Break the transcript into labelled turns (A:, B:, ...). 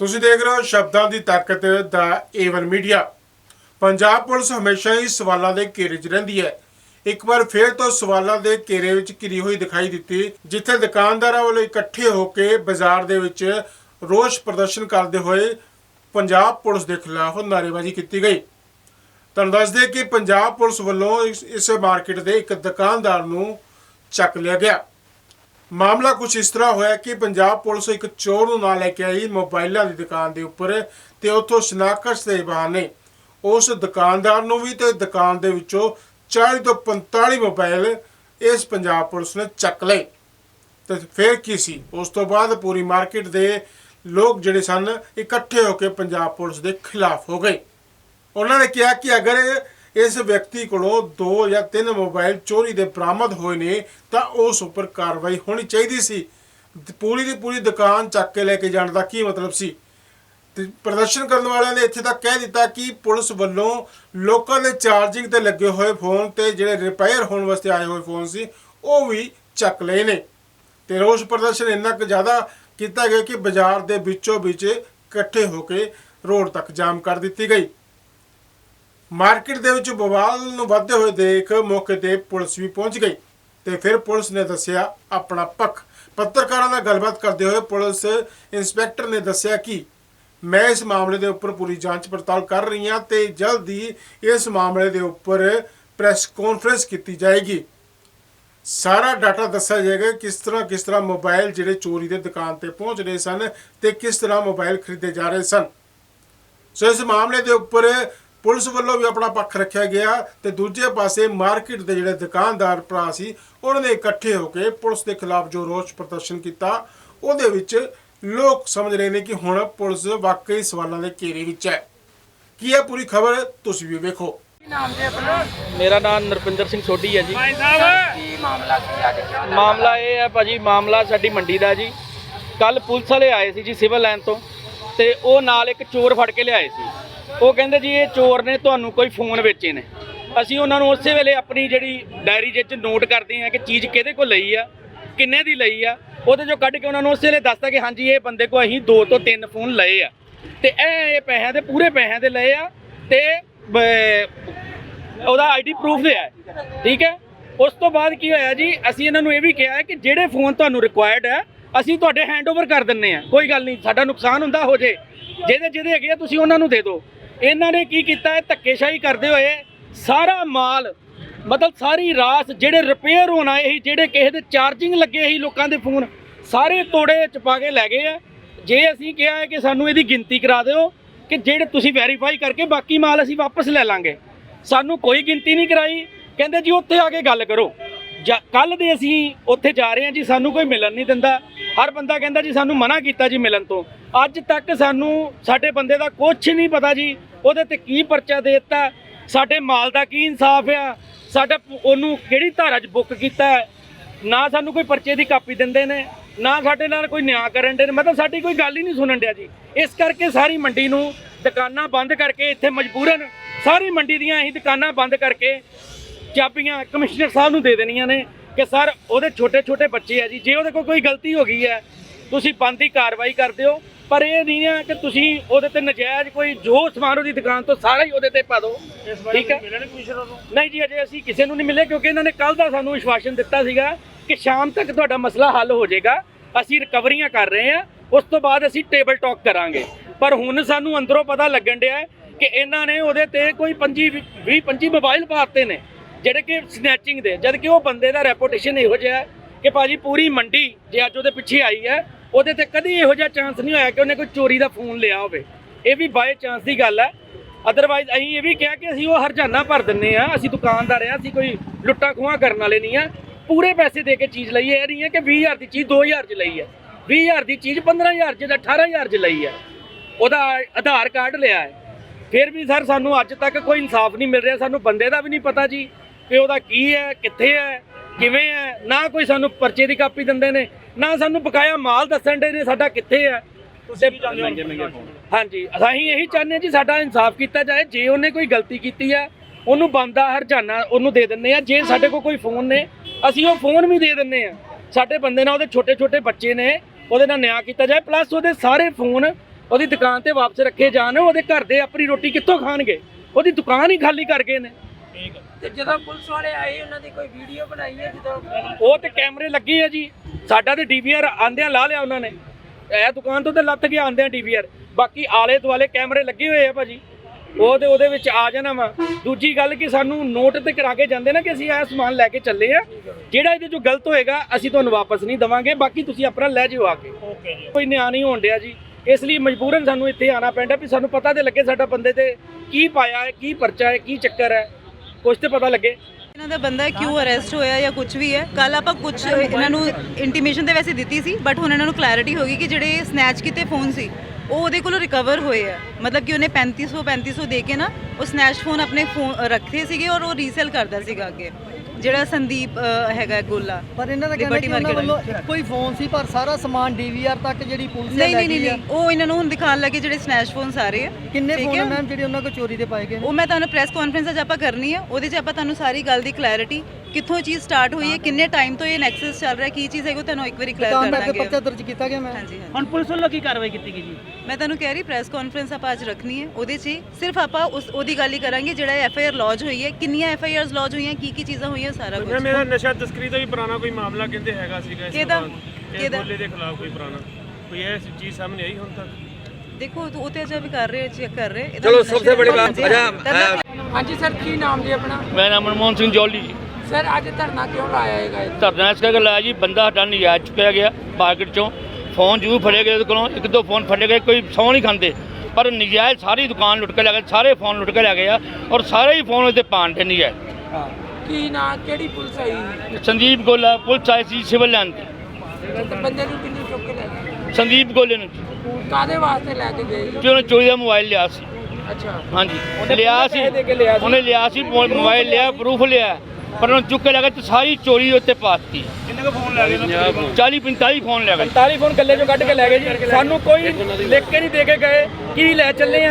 A: ਤੁਸੀਂ ਦੇਖ ਰਹੇ ਹੋ ਸ਼ਬਦਾਂ ਦੀ ਤਾਕਤ ਦਾ A one media Punjab police ਹਮੇਸ਼ਾ ਹੀ ਸਵਾਲਾਂ ਦੇ ਘੇਰੇ 'ਚ ਰਹਿੰਦੀ ਹੈ। ਇੱਕ ਵਾਰ ਫੇਰ ਤੋਂ ਸਵਾਲਾਂ ਦੇ ਘੇਰੇ ਵਿੱਚ ਘਿਰੀ ਹੋਈ ਦਿਖਾਈ ਦਿੱਤੀ, ਜਿੱਥੇ ਦੁਕਾਨਦਾਰਾਂ ਵੱਲੋਂ ਇਕੱਠੇ ਹੋ ਕੇ ਬਾਜ਼ਾਰ ਦੇ ਵਿੱਚ ਰੋਸ ਪ੍ਰਦਰਸ਼ਨ ਕਰਦੇ ਹੋਏ ਪੰਜਾਬ ਪੁਲਿਸ ਦੇ ਖਿਲਾਫ ਨਾਅਰੇਬਾਜ਼ੀ ਕੀਤੀ ਗਈ। ਤੁਹਾਨੂੰ ਦੱਸ ਦਈਏ ਕਿ ਪੰਜਾਬ ਪੁਲਿਸ ਵੱਲੋਂ ਇਸ ਇਸ ਮਾਰਕੀਟ ਦੇ ਇੱਕ ਦੁਕਾਨਦਾਰ ਨੂੰ ਚੱਕ ਲਿਆ ਗਿਆ। ਮਾਮਲਾ ਕੁਝ ਇਸ ਤਰ੍ਹਾਂ ਹੋਇਆ ਕਿ ਪੰਜਾਬ ਪੁਲਿਸ ਇੱਕ ਚੋਰ ਨੂੰ ਨਾਲ ਲੈ ਕੇ ਆਈ ਮੋਬਾਈਲਾਂ ਦੀ ਦੁਕਾਨ ਦੇ ਉੱਪਰ ਤੇ ਉੱਥੋਂ ਸ਼ਨਾਖਤ ਦੇ ਬਹਾਨੇ ਉਸ ਦੁਕਾਨਦਾਰ ਨੂੰ ਵੀ ਤੇ ਦੁਕਾਨ ਦੇ ਵਿੱਚੋਂ 40 ਤੋਂ 45 ਮੋਬਾਈਲ ਇਸ ਪੰਜਾਬ ਪੁਲਿਸ ਨੇ ਚੱਕ ਲਏ। ਤੇ ਫਿਰ ਕੀ ਸੀ? ਉਸ ਤੋਂ ਬਾਅਦ ਪੂਰੀ ਮਾਰਕੀਟ ਦੇ ਲੋਕ ਜਿਹੜੇ ਸਨ ਇਕੱਠੇ ਹੋ ਕੇ ਪੰਜਾਬ ਪੁਲਿਸ ਦੇ ਖਿਲਾਫ ਹੋ ਗਏ। ਉਹਨਾਂ ਨੇ ਕਿਹਾ ਕਿ ਅਗਰ ਇਸ ਵਿਅਕਤੀ ਕੋਲੋਂ ਦੋ ਜਾਂ ਤਿੰਨ ਮੋਬਾਈਲ ਚੋਰੀ ਦੇ ਬਰਾਮਦ ਹੋਏ ਨੇ, ਤਾਂ ਉਸ ਉੱਪਰ ਕਾਰਵਾਈ ਹੋਣੀ ਚਾਹੀਦੀ ਸੀ। ਪੂਰੀ ਦੀ ਪੂਰੀ ਦੁਕਾਨ ਚੱਕ ਕੇ ਲੈ ਕੇ ਜਾਣ ਦਾ ਕੀ ਮਤਲਬ ਸੀ? ਤੇ ਪ੍ਰਦਰਸ਼ਨ ਕਰਨ ਵਾਲਿਆਂ ਨੇ ਇੱਥੇ ਤੱਕ ਕਹਿ ਦਿੱਤਾ ਕਿ ਪੁਲਿਸ ਵੱਲੋਂ ਲੋਕਾਂ ਦੇ ਚਾਰਜਿੰਗ ਤੇ ਲੱਗੇ ਹੋਏ ਫੋਨ ਤੇ ਜਿਹੜੇ ਰਿਪੇਅਰ ਹੋਣ ਵਾਸਤੇ ਆਏ ਹੋਏ ਫੋਨ ਸੀ, ਉਹ ਵੀ ਚੱਕ ਲਏ ਨੇ। ਤੇ ਰੋਸ ਪ੍ਰਦਰਸ਼ਨ ਇੰਨਾ ਕੁ ਜ਼ਿਆਦਾ ਕੀਤਾ ਗਿਆ ਕਿ ਬਾਜ਼ਾਰ ਦੇ ਵਿੱਚੋਂ ਵਿੱਚ ਇਕੱਠੇ ਹੋ ਕੇ ਰੋਡ ਤੱਕ ਜਾਮ ਕਰ ਦਿੱਤੀ ਗਈ। ਮਾਰਕੀਟ ਦੇ ਵਿੱਚ ਬਵਾਲ ਨੂੰ ਵੱਧਦੇ ਹੋਏ ਦੇਖ ਮੌਕੇ ਤੇ ਪੁਲਿਸ ਵੀ ਪਹੁੰਚ ਗਈ ਤੇ ਫਿਰ ਪੁਲਿਸ ਨੇ ਦੱਸਿਆ ਆਪਣਾ ਪੱਖ। ਪੱਤਰਕਾਰਾਂ ਨਾਲ ਗੱਲਬਾਤ ਕਰਦੇ ਹੋਏ ਪੁਲਿਸ ਇੰਸਪੈਕਟਰ ਨੇ ਦੱਸਿਆ ਕਿ ਮੈਂ ਇਸ ਮਾਮਲੇ ਦੇ ਉੱਪਰ ਪੂਰੀ ਜਾਂਚ ਪੜਤਾਲ ਕਰ ਰਹੀ ਹਾਂ ਤੇ ਜਲਦ ਹੀ ਇਸ ਮਾਮਲੇ ਦੇ ਉੱਪਰ ਪ੍ਰੈਸ ਕਾਨਫਰੰਸ ਕੀਤੀ ਜਾਏਗੀ। ਸਾਰਾ ਡਾਟਾ ਦੱਸਿਆ ਜਾਏਗਾ ਕਿਸ ਤਰ੍ਹਾਂ ਕਿਸ ਤਰ੍ਹਾਂ ਮੋਬਾਈਲ ਜਿਹੜੇ ਚੋਰੀ ਦੇ ਦੁਕਾਨ ਤੇ ਪਹੁੰਚ ਰਹੇ ਸਨ ਤੇ ਕਿਸ ਤਰ੍ਹਾਂ ਮੋਬਾਈਲ ਖਰੀਦੇ ਜਾ ਰਹੇ ਸਨ। ਸੋ ਇਸ ਮਾਮਲੇ ਦੇ ਉੱਪਰ ਪੁਲਿਸ ਵੱਲੋਂ ਵੀ ਆਪਣਾ ਪੱਖ ਰੱਖਿਆ ਗਿਆ ਤੇ ਦੂਜੇ ਪਾਸੇ ਮਾਰਕੀਟ ਦੇ ਜਿਹੜੇ ਦੁਕਾਨਦਾਰ ਭਰਾ ਸੀ ਉਹਨਾਂ ਨੇ ਇਕੱਠੇ ਹੋ ਕੇ ਪੁਲਿਸ ਦੇ ਖਿਲਾਫ ਜੋ ਰੋਸ ਪ੍ਰਦਰਸ਼ਨ ਕੀਤਾ ਉਹਦੇ ਵਿੱਚ ਲੋਕ ਸਮਝ ਰਹੇ ਨੇ ਕਿ ਹੁਣ ਪੁਲਿਸ ਵਾਕਈ ਸਵਾਲਾਂ ਦੇ ਘੇਰੇ ਵਿੱਚ ਹੈ। ਕੀ ਹੈ ਪੂਰੀ ਖਬਰ? ਤੁਸੀਂ ਵੀ ਵੇਖੋ।
B: ਕੀ ਨਾਮ ਜੀ ਆਪਣਾ?
C: ਮੇਰਾ ਨਾਮ ਨਰਪਿੰਦਰ ਸਿੰਘ ਸੋਢੀ ਹੈ ਜੀ।
B: ਕੀ ਮਾਮਲਾ ਕੀ?
C: ਮਾਮਲਾ ਇਹ ਹੈ ਭਾਜੀ ਮਾਮਲਾ ਸਾਡੀ ਮੰਡੀ ਦਾ ਜੀ। ਕੱਲ ਪੁਲਿਸ ਵਾਲੇ ਆਏ ਸੀ ਜੀ ਸਿਵਲ ਲਾਈਨ ਤੋਂ। ਤੇ ਉਹ ਨਾਲ ਇੱਕ ਚੋਰ ਫੜ ਕੇ ਲਿਆਏ ਸੀ। ਉਹ ਕਹਿੰਦੇ ਜੀ, ਇਹ ਚੋਰ ਨੇ ਤੁਹਾਨੂੰ ਕੋਈ ਫੋਨ ਵੇਚੇ ਨੇ। ਅਸੀਂ ਉਹਨਾਂ ਨੂੰ ਉਸੇ ਵੇਲੇ ਆਪਣੀ ਜਿਹੜੀ ਡਾਇਰੀ ਜਿਹਦੇ ਨੋਟ ਕਰਦੇ ਹਾਂ ਕਿ ਚੀਜ਼ ਕਿਹਦੇ ਕੋਲ ਲਈ ਆ, ਕਿੰਨੇ ਦੀ ਲਈ ਆ। ਉਹਦੇ ਚੋਂ ਕੱਢ ਕੇ ਉਹਨਾਂ ਨੂੰ ਉਸੇ ਵੇਲੇ ਦੱਸਤਾ ਕਿ ਹਾਂਜੀ, ਇਹ ਬੰਦੇ ਕੋਲ ਅਸੀਂ ਦੋ ਤੋਂ ਤਿੰਨ ਫੋਨ ਲਏ ਆ। ਤੇ ਇਹ ਇਹ ਪੈਸਿਆਂ ਦੇ, ਪੂਰੇ ਪੈਸਿਆਂ ਦੇ ਲਏ ਆ ਤੇ, ਬ- ਉਹਦਾ ਆਈਡੀ ਪ੍ਰੂਫ ਲਿਆ ਹੈ। ਠੀਕ ਹੈ? ਉਸ ਤੋਂ ਬਾਅਦ ਕੀ ਹੋਇਆ ਜੀ, ਅਸੀਂ ਇਹਨਾਂ ਨੂੰ ਇਹ ਵੀ ਕਿਹਾ ਕਿ ਜਿਹੜੇ ਫੋਨ ਤੁਹਾਨੂੰ ਰਿਕੁਆਇਰਡ ਹੈ ਅਸੀਂ ਤੁਹਾਡੇ ਹੈਂਡਓਵਰ ਕਰ ਦਿੰਨੇ ਆ, ਕੋਈ ਗੱਲ ਨਹੀਂ, ਸਾਡਾ ਨੁਕਸਾਨ ਹੁੰਦਾ ਹੋ ਜੇ। ਜਿਹਦੇ ਜਿਹਦੇ ਹੈਗੇ ਆ, ਤੁਸੀਂ ਉਹਨਾਂ ਨੂੰ ਦੇ ਦਿਓ। ਇਹਨਾਂ ਨੇ ਕੀ ਕੀਤਾ ਹੈ? ਧੱਕੇਸ਼ਾਹੀ ਕਰਦੇ ਹੋਏ ਸਾਰਾ ਮਾਲ, ਮਤਲਬ ਸਾਰੀ ਰਾਸ, ਜਿਹੜੇ ਰਿਪੇਅਰ ਹੋਣ ਆਏ ਸੀ, ਜਿਹੜੇ ਕਿਸੇ ਦੇ ਚਾਰਜਿੰਗ ਲੱਗੇ ਸੀ ਲੋਕਾਂ ਦੇ ਫੋਨ, ਸਾਰੇ ਤੋੜੇ ਚ ਪਾ ਕੇ ਲੈ ਗਏ ਆ। ਜੇ ਅਸੀਂ ਕਿਹਾ ਹੈ ਕਿ ਸਾਨੂੰ ਇਹਦੀ ਗਿਣਤੀ ਕਰਾ ਦਿਓ ਕਿ ਜਿਹੜੇ ਤੁਸੀਂ ਵੈਰੀਫਾਈ ਕਰਕੇ ਬਾਕੀ ਮਾਲ ਅਸੀਂ ਵਾਪਸ ਲੈ ਲਾਂਗੇ। ਸਾਨੂੰ ਕੋਈ ਗਿਣਤੀ ਨਹੀਂ ਕਰਾਈ। ਕਹਿੰਦੇ ਜੀ, ਉੱਥੇ ਆ ਕੇ ਗੱਲ ਕਰੋ। ਕੱਲ ਦੇ ਅਸੀਂ ਉੱਥੇ ਜਾ ਰਹੇ ਹਾਂ ਜੀ, ਸਾਨੂੰ ਕੋਈ ਮਿਲਣ ਨਹੀਂ ਦਿੰਦਾ। ਹਰ ਬੰਦਾ ਕਹਿੰਦਾ ਜੀ, ਸਾਨੂੰ ਮਨਾ ਕੀਤਾ ਜੀ ਮਿਲਣ ਤੋਂ। ਅੱਜ ਤੱਕ ਸਾਨੂੰ ਸਾਡੇ ਬੰਦੇ ਦਾ ਕੁਝ ਨਹੀਂ ਪਤਾ ਜੀ, ਉਹਦੇ ਤੇ ਕੀ ਪਰਚਾ ਦੇ ਦਿੱਤਾ। ਸਾਡੇ ਮਾਲ ਦਾ ਕੀ ਇਨਸਾਫ ਆ? ਸਾਡਾ ਉਹਨੂੰ ਕਿਹੜੀ ਧਾਰਾ 'ਚ ਬੁੱਕ ਕੀਤਾ? ਨਾ ਸਾਨੂੰ ਕੋਈ ਪਰਚੇ ਦੀ ਕਾਪੀ ਦਿੰਦੇ ਨੇ, ਨਾ ਸਾਡੇ ਨਾਲ ਕੋਈ ਨਿਆਂ ਕਰਨ ਦੇ ਨੇ। ਮਤਲਬ ਸਾਡੀ ਕੋਈ ਗੱਲ ਹੀ ਨਹੀਂ ਸੁਣਨ ਡਿਆ ਜੀ। ਇਸ ਕਰਕੇ ਸਾਰੀ ਮੰਡੀ ਨੂੰ ਦੁਕਾਨਾਂ ਬੰਦ ਕਰਕੇ ਇੱਥੇ ਮਜਬੂਰਨ ਸਾਰੀ ਮੰਡੀ ਦੀਆਂ ਅਸੀਂ ਦੁਕਾਨਾਂ ਬੰਦ ਕਰਕੇ ਚਾਬੀਆਂ ਕਮਿਸ਼ਨਰ ਸਾਹਿਬ ਨੂੰ ਦੇ ਦੇਣੀਆਂ ਨੇ ਕਿ ਸਰ ਉਹਦੇ ਛੋਟੇ ਛੋਟੇ ਬੱਚੇ ਆ ਜੀ ਜੇ ਉਹਦੇ ਕੋਲ ਕੋਈ ਗਲਤੀ ਹੋ ਗਈ ਹੈ ਤੁਸੀਂ ਬੰਦੀ ਕਾਰਵਾਈ ਕਰ ਦਿਓ। ਪਰ ਇਹ ਨਹੀਂ ਹੈ ਕਿ ਤੁਸੀਂ ਉਹਦੇ ਤੇ ਨਜਾਇਜ਼ ਕੋਈ ਜੋ ਸਮਾਨ ਉਹਦੀ ਦੁਕਾਨ ਤੋਂ ਸਾਰਾ ਹੀ ਉਹਦੇ ਤੇ ਪਾ ਦਿਓ। ਠੀਕ ਹੈ? ਨਹੀਂ ਜੀ ਅਜੇ ਅਸੀਂ ਕਿਸੇ ਨੂੰ ਨਹੀਂ ਮਿਲੇ ਕਿਉਂਕਿ ਇਹਨਾਂ ਨੇ ਕੱਲ ਦਾ ਸਾਨੂੰ ਵਿਸ਼ਵਾਸਨ ਦਿੱਤਾ ਸੀਗਾ ਕਿ ਸ਼ਾਮ ਤੱਕ ਤੁਹਾਡਾ ਮਸਲਾ ਹੱਲ ਹੋ ਜਾਏਗਾ। ਅਸੀਂ ਰਿਕਵਰੀਆਂ ਕਰ ਰਹੇ ਹਾਂ ਉਸ ਤੋਂ ਬਾਅਦ ਅਸੀਂ ਟੇਬਲ ਟਾਕ ਕਰਾਂਗੇ। ਪਰ ਹੁਣ ਸਾਨੂੰ ਅੰਦਰੋਂ ਪਤਾ ਲੱਗਣ ਡਿਆ ਕਿ ਇਹਨਾਂ ਨੇ ਉਹਦੇ ਤੇ ਕੋਈ 25 20 25 ਮੋਬਾਈਲ ਪਾਤੇ ਨੇ। ਜਿਹੜੇ ਕਿ ਸਨੈਚਿੰਗ ਦੇ ਜਦ ਕਿ ਉਹ ਬੰਦੇ ਦਾ ਰੈਪੂਟੇਸ਼ਨ ਇਹੋ ਜਿਹਾ ਹੈ ਕਿ ਭਾਜੀ ਪੂਰੀ ਮੰਡੀ ਜੇ ਅੱਜ ਉਹਦੇ ਪਿੱਛੇ ਆਈ ਹੈ, ਉਹਦੇ ਤੇ ਕਦੀ ਇਹੋ ਜਿਹਾ ਚਾਂਸ ਨਹੀਂ ਹੋਇਆ ਕਿ ਉਹਨੇ ਕੋਈ ਚੋਰੀ ਦਾ ਫੋਨ ਲਿਆ ਹੋਵੇ। ਇਹ ਵੀ ਬਾਏ ਚਾਂਸ ਦੀ ਗੱਲ ਹੈ। ਅਦਰਵਾਈਜ਼ ਅਸੀਂ ਇਹ ਵੀ ਕਿਹਾ ਕਿ ਅਸੀਂ ਉਹ ਹਰਜਾਨਾ ਭਰ ਦਿੰਨੇ ਆ, ਅਸੀਂ ਦੁਕਾਨਦਾਰ ਆ ਅਸੀਂ ਕੋਈ ਲੁੱਟਾ ਖੋਹਾਂ ਕਰਨ ਵਾਲੇ ਨਹੀਂ ਆ। ਪੂਰੇ ਪੈਸੇ ਦੇ ਕੇ ਚੀਜ਼ ਲਈ ਹੈ, ਇਹ ਨਹੀਂ ਹੈ ਕਿ 20000 ਦੀ ਚੀਜ਼ 2000 ਚ ਲਈ ਹੈ। 20000 ਦੀ ਚੀਜ਼ 15000 ਚ ਜਾਂ 18000 ਚ ਲਈ ਹੈ। ਉਹਦਾ ਆਧਾਰ ਕਾਰਡ ਲਿਆ ਹੈ। ਫਿਰ ਵੀ ਸਰ ਸਾਨੂੰ ਅੱਜ ਤੱਕ ਕੋਈ ਇਨਸਾਫ ਨਹੀਂ ਮਿਲ ਰਿਹਾ, ਸਾਨੂੰ ਬੰਦੇ ਦਾ ਵੀ ਨਹੀਂ ਪਤਾ ਜੀ। ਕਿ ਉਹਦਾ ਕੀ ਹੈ ਕਿੱਥੇ ਹੈ ਕਿਵੇਂ ਹੈ ਨਾ ਕੋਈ ਸਾਨੂੰ ਪਰਚੇ ਦੀ ਕਾਪੀ ਦਿੰਦੇ ਨੇ ਨਾ ਸਾਨੂੰ ਬਕਾਇਆ ਮਾਲ ਦੱਸਣ ਦੇ ਨੇ ਸਾਡਾ ਕਿੱਥੇ ਹੈ। ਤੁਸੀਂ ਹਾਂਜੀ ਅਸੀਂ ਇਹੀ ਚਾਹੁੰਦੇ ਹਾਂ ਜੀ ਸਾਡਾ ਇਨਸਾਫ ਕੀਤਾ ਜਾਏ ਜੇ ਉਹਨੇ ਕੋਈ ਗਲਤੀ ਕੀਤੀ ਹੈ ਉਹਨੂੰ ਬੰਦਾ ਹਰਜਾਨਾ ਉਹਨੂੰ ਦੇ ਦਿੰਦੇ ਆ ਜੇ ਸਾਡੇ ਕੋਲ ਕੋਈ ਫੋਨ ਨੇ ਅਸੀਂ ਉਹ ਫੋਨ ਵੀ ਦੇ ਦਿੰਦੇ ਆ ਸਾਡੇ ਬੰਦੇ ਨਾਲ ਉਹਦੇ ਛੋਟੇ ਛੋਟੇ ਬੱਚੇ ਨੇ ਉਹਦੇ ਨਾਲ ਨਿਆਂ ਕੀਤਾ ਜਾਏ ਪਲੱਸ ਉਹਦੇ ਸਾਰੇ ਫੋਨ ਉਹਦੀ ਦੁਕਾਨ ਤੇ ਵਾਪਸ ਰੱਖੇ ਜਾਣ ਉਹਦੇ ਘਰ ਦੇ ਆਪਣੀ ਰੋਟੀ ਕਿੱਥੋਂ ਖਾਣਗੇ? ਉਹਦੀ ਦੁਕਾਨ ਹੀ ਖਾਲੀ ਕਰ ਗਏ ਨੇ।
B: ਤੇ ਜਦੋਂ ਪੁਲਿਸ ਵਾਲੇ ਆਏ ਉਹਨਾਂ ਦੀ ਕੋਈ ਵੀਡੀਓ ਬਣਾਈ ਹੈ ਜਦੋਂ?
C: ਉਹ ਤੇ ਕੈਮਰੇ ਲੱਗੇ ਆ ਜੀ। ਸਾਡਾ ਤੇ ਡੀਵੀਆਰ ਆਂਦਿਆਂ ਲਾ ਲਿਆ ਉਹਨਾਂ ਨੇ। ਇਹ ਦੁਕਾਨ ਤੋਂ ਤੇ ਲੱਤ ਗਿਆ ਆਂਦਿਆਂ ਡੀਵੀਆਰ ਬਾਕੀ ਆਲੇ ਦੁਆਲੇ ਕੈਮਰੇ ਲੱਗੇ ਹੋਏ ਆ ਭਾਜੀ। ਉਹ ਤੇ ਉਹਦੇ ਵਿੱਚ ਆ ਜਾਣਾ ਵਾ। ਦੂਜੀ ਗੱਲ ਕਿ ਸਾਨੂੰ ਨੋਟ ਤੇ ਕਰਾ ਕੇ ਜਾਂਦੇ ਨਾ ਕਿ ਅਸੀਂ ਇਹ ਸਮਾਨ ਲੈ ਕੇ ਚੱਲੇ ਆ। ਜਿਹੜਾ ਇਹਦੇ ਚੋਂ ਗਲਤ ਹੋਏਗਾ ਅਸੀਂ ਤੁਹਾਨੂੰ ਵਾਪਸ ਨਹੀਂ ਦਵਾਂਗੇ। ਬਾਕੀ ਤੁਸੀਂ ਆਪਣਾ ਲੈ ਜਿਓ ਆ ਕੇ। ਕੋਈ ਨਿਆਂ ਨਹੀਂ ਹੋਣ ਡਿਆ ਜੀ। ਇਸ ਲਈ ਮਜਬੂਰਨ ਸਾਨੂੰ ਇੱਥੇ ਆਣਾ ਪੈਂਦਾ ਵੀ ਸਾਨੂੰ ਪਤਾ ਤੇ ਲੱਗੇ ਸਾਡਾ ਬੰਦੇ ਤੇ ਕੀ ਪਾਇਆ ਹੈ ਕੀ ਪਰਚਾ ਹੈ ਕੀ ਚੱਕਰ ਹੈ। ਕੁਝ ਤੇ ਪਤਾ ਲੱਗੇ।
D: ਇਹਨਾਂ ਦਾ ਬੰਦਾ ਕਿਉਂ ਅਰੈਸਟ ਹੋਇਆ ਜਾਂ ਕੁਝ ਵੀ ਹੈ? ਕੱਲ ਆਪਾਂ ਕੁਝ ਇਹਨਾਂ ਨੂੰ ਇੰਟੀਮੇਸ਼ਨ ਤੇ ਵੈਸੇ ਦਿੱਤੀ ਸੀ ਬਟ ਹੁਣ ਇਹਨਾਂ ਨੂੰ ਕਲੈਰਿਟੀ ਹੋ ਗਈ ਕਿ ਜਿਹੜੇ ਸਨੈਚ ਕੀਤੇ ਫੋਨ ਸੀ, ਉਹ ਉਹਦੇ ਕੋਲੋਂ ਰਿਕਵਰ ਹੋਏ ਆ। ਮਤਲਬ ਕਿ ਉਹਨੇ 3500 3500 ਦੇ ਕੇ ਨਾ, ਉਹ ਸਨੈਚ ਫੋਨ ਆਪਣੇ ਫੋਨ ਰੱਖੇ ਸੀਗੇ ਔਰ ਉਹ ਰੀਸੇਲ ਕਰਦਾ ਸੀਗਾ ਅੱਗੇ। ਜਿਹੜਾ ਸੰਦੀਪ ਅ, ਹੈਗਾ ਗੋਲਾ
E: ਪਰ ਇਹਨਾਂ ਦਾ ਕਹਿਣਾ
D: Liberty
E: ਕਿ ਉਹਨਾਂ
D: Market
E: ਵੱਲੋਂ ਇੱਕੋ ਹੀ ਫੋਨ ਸੀ ਪਰ ਸਾਰਾ ਸਮਾਨ ਡੀਵੀਆਰ ਤੱਕ ਜਿਹੜੀ ਪੁਲਿਸ ਨੇ
D: ਨਹੀਂ
E: ਲੈ
D: ਨਹੀਂ ਨਹੀਂ
E: ਗਈ ਆ।
D: ਨਹੀਂ, ਉਹ ਇਹਨਾਂ ਨੂੰ ਹੁਣ ਦਿਖਾਉਣ ਲੱਗੇ ਜਿਹੜੇ ਸਨੈਚ ਫੋਨ ਸਾਰੇ ਆ।
E: ਕਿੰਨੇ
D: ਠੀਕ
E: ਫੋਨ
D: ਹੈ?
E: ਆ ਮੈਮ ਜਿਹੜੇ ਉਹਨਾਂ ਕੋਲ ਚੋਰੀ ਦੇ ਪਾਏ ਗਏ ਨੇ?
D: ਉਹ ਮੈਂ ਤੁਹਾਨੂੰ ਪ੍ਰੈਸ ਕਾਨਫਰੰਸ ਅੱਜ ਆਪਾਂ ਕਰਨੀ ਹੈ ਉਹਦੇ 'ਚ ਆਪਾਂ ਤੁਹਾਨੂੰ ਸਾਰੀ ਗੱਲ ਦੀ ਕਲੈਰਿਟੀ ਕਿੱਥੋਂ ਚੀਜ਼ ਸਟਾਰਟ ਹੋਈ ਹੈ? ਕਿੰਨੇ ਟਾਈਮ ਤੋਂ ਇਹ ਨੈਕਸਸ ਚੱਲ ਰਿਹਾ ਕੀ ਚੀਜ਼ ਹੈ ਉਹ ਤੁਹਾਨੂੰ ਇੱਕ ਵਾਰੀ ਕਲੀਅਰ ਕਰ
E: ਦੁਕਾਨਦਾਰ ਤੇ
D: ਦਾਂਗੇ
E: ਪਰਚਾ ਦਰਜ ਕੀਤਾ ਗਿਆ ਮੈਮ
D: ਹਾਂਜੀ ਹਾਂਜੀ।
C: ਹੁਣ ਪੁਲਿਸ ਵੱਲੋਂ ਕੀ ਕਾਰਵਾਈ ਕੀਤੀ ਗਈ ਜੀ?
D: ਮੈਂ ਤੁਹਾਨੂੰ ਕਹਿ ਰਹੀ ਪ੍ਰੈਸ ਕਾਨਫਰੰਸ ਆਪਾਂ ਅੱਜ ਰੱਖਣੀ ਹੈ। ਉਹਦੇ 'ਚ ਸਿਰਫ ਆਪਾਂ ਉਸ ਉਹਦੀ ਗੱਲ ਹੀ ਕਰਾਂਗੇ ਜਿਹੜਾ ਐਫ ਆਈ ਆਰ ਲੌਜ ਹੋਈ ਹੈ। ਕਿੰਨੀਆਂ ਐਫ ਆਈ ਆਰਸ ਲੌਜ ਹੋਈਆਂ? ਕੀ ਕੀ ਚੀਜ਼ਾਂ ਹੋਈਆਂ? ਸਾਰਾ ਕੁਝ
F: ਮੇਰਾ ਨਸ਼ਾ ਤਸਕਰੀ ਦਾ ਵੀ ਪੁਰਾਣਾ ਕੋਈ ਮਾਮਲਾ ਕਹਿੰਦੇ ਹੈਗਾ ਸੀਗਾ ਇਸ
D: ਕਿਹਦਾ? ਕਿਹਦਾ?
F: ਗੋਲੇ ਦੇ ਖਿਲਾਫ ਕੋਈ ਪੁਰਾਣਾ। ਕੋਈ ਇਹ ਚੀਜ਼ ਸਾਹਮਣੇ ਆਈ ਹੁਣ ਤੱਕ?
D: ਦੇਖੋ ਉਹ ਤੇ ਅਜੇ ਵੀ ਕਰ ਰਹੇ ਚੈੱਕ ਕਰ ਰਹੇ।
C: ਚਲੋ, ਸਭ ਤੋਂ ਬੜੀ ਬਾਤ,
D: ਹਾਂਜੀ,
C: ਅੱਛਾ,
B: ਹਾਂਜੀ ਸਰ ਕੀ ਨਾਮ ਜੀ ਆਪਣਾ?
C: ਮੇਰਾ ਨਾਮ ਮਨਮੋਹਨ ਸਿੰਘ ਜੋਲੀ ਜੀ।
B: ਸਰ ਅੱਜ ਧਰਨਾ ਕਿਉਂ ਲਾਇਆ ਹੈਗਾ ਇਹ?
C: ਧਰਨਾ ਇਸ ਕਰਕੇ ਲਾਇਆ ਜੀ ਬੰਦਾ ਸਾਡਾ ਨਜਾਇਜ਼ ਚੁੱਕਿਆ ਗਿਆ ਮਾਰਕੀਟ ਚੋਂ। ਫੋਨ ਜ਼ਰੂਰ ਫੜੇ ਗਏ ਉਹਦੇ ਕੋਲੋਂ ਇੱਕ ਦੋ ਫੋਨ ਫੜੇ ਗਏ ਕੋਈ ਸੌ ਨਹੀਂ ਖਾਂਦੇ। ਪਰ ਨਜਾਇਜ਼ ਸਾਰੀ ਦੁਕਾਨ ਲੁੱਟ ਕੇ ਲੈ ਗਏ ਸਾਰੇ ਫੋਨ ਲੁੱਟ ਕੇ ਲੈ ਗਏ ਆ ਔਰ ਸਾਰੇ ਹੀ ਫੋਨ ਉਹਦੇ ਪਾਣ ਤੇ ਨਜਾਇਜ਼।
B: ਕੀ ਨਾ ਕਿਹੜੀ ਪੁਲਿਸ ਆਈ?
C: ਸੰਦੀਪ ਗੋਲਾ ਪੁਲਿਸ ਆਈ ਸੀ ਸਿਵਲ ਲਾਈਨ ਤੇ।
B: ਤੇ ਬੰਦੇ ਨੂੰ ਕਿੰਨੀ ਚੁੱਕ ਕੇ ਲੈ ਗਏ?
C: ਸੰਦੀਪ ਗੋਲੇ ਨੂੰ। ਜੀ
B: ਕਾਦੇ ਵਾਸਤੇ ਲੈ ਕੇ ਗਏ?
C: ਕਿ ਉਹਨੇ ਚੋਰੀ ਦਾ ਮੋਬਾਈਲ ਲਿਆ ਸੀ।
B: ਅੱਛਾ।
C: ਹਾਂਜੀ। ਲਿਆ ਸੀ। ਉਹਨੇ ਲਿਆ ਸੀ ਮੋ- ਮੋਬਾਈਲ ਲਿਆ ਪ੍ਰੂਫ ਲਿਆ। ਪਰ ਉਹਨੇ ਚੁੱਕ ਕੇ ਲੈ ਗਿਆ ਤੇ ਸਾਰੀ ਚੋਰੀ ਉੱਤੇ ਪਾਤੀ।
F: ਕਿੰਨੇ ਕੁ ਫੋਨ ਲੈ ਗਏ
C: 40 45 ਫੋਨ। ਲੈ ਗਏ। 45 ਫੋਨ ਗੱਲੇ ਚੋਂ ਕੱਢ ਕੇ ਲੈ ਗਏ ਜੀ। ਸਾਨੂੰ ਕੋਈ ਲਿਖ ਕੇ ਨਹੀਂ ਦੇ ਕੇ ਗਏ। ਕੀ ਲੈ ਚੱਲੇ ਆ?